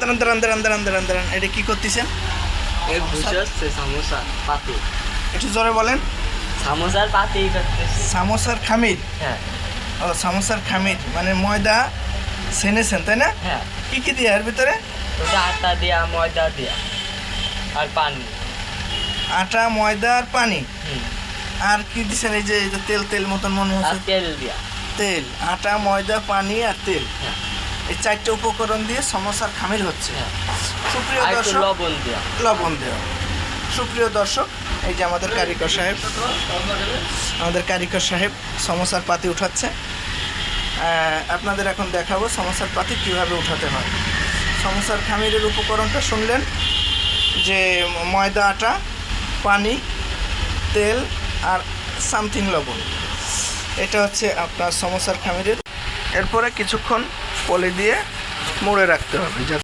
দাঁড়ান দাঁড়ান দাঁড়ান দাঁড়ান দাঁড়ান দাঁড়ান। এটা কি করতেছেন? এই বসে হচ্ছে সামোসা পাতি। একটু জোরে বলেন। সামোসার পাতি সামোসার খামির? হ্যাঁ। ও সামোসার খামির। মানে ময়দা সেনেছেন তাই না? হ্যাঁ। কি কি দিয়ে এর ভিতরে? আটা দিয়া ময়দা দিয়া। আর পানি। আটা ময়দা আর পানি? আর কি দিছেন এই যে তেল তেল মতন মনে আর হচ্ছে তেল দিয়া। তেল আটা ময়দা পানি আর তেল। হ্যাঁ। এই চারটে উপকরণ দিয়ে সমস্যার খামির হচ্ছে। হ্যাঁ। সুপ্রিয় দর্শক লবণ দিয়া। লবণ দেওয়া সুপ্রিয় দর্শক এই যে আমাদের কারিগর সাহেব আমাদের কারিগর সাহেব সমস্যার পাতি উঠাচ্ছে। আপনাদের এখন দেখাবো সমস্যার পাতি কীভাবে উঠাতে হয়। সমস্যার খামিরের উপকরণটা শুনলেন যে ময়দা আটা পানি তেল আর সামথিং লবণ। এটা হচ্ছে আপনার সমস্যার খামিরের। এরপরে কিছুক্ষণ পলি দিয়ে মুড়ে রাখতে হবে